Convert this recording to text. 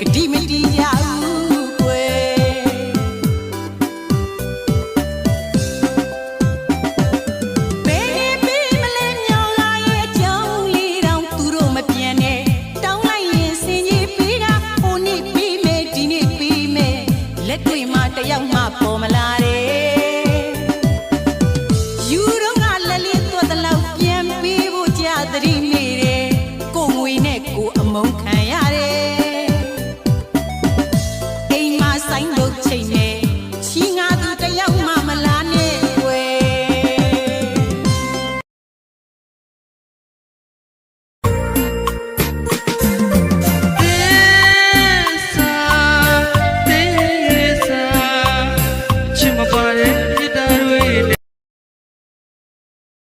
ကတိမတီးရဘူးကွယ်ဘယ်ပြီးမလဲမြောင်းလာရဲ့အကြောင်းလေးတောင်သူတို့မပြန်နဲ့တောင်းလိုက်ရင်စင်ကြီးပြီးတာဟိုနေ့ပြီးမယ်ဒီနေ့ပြီးမယ်လက်တွေ့မှာတယောက်မှပေါ်မလာတဲ့ ချိန်နဲ့ချီငါသူတယောက်မှမလာနဲ့ွယ်ချစ်မပါရဲ့မြတ်တာ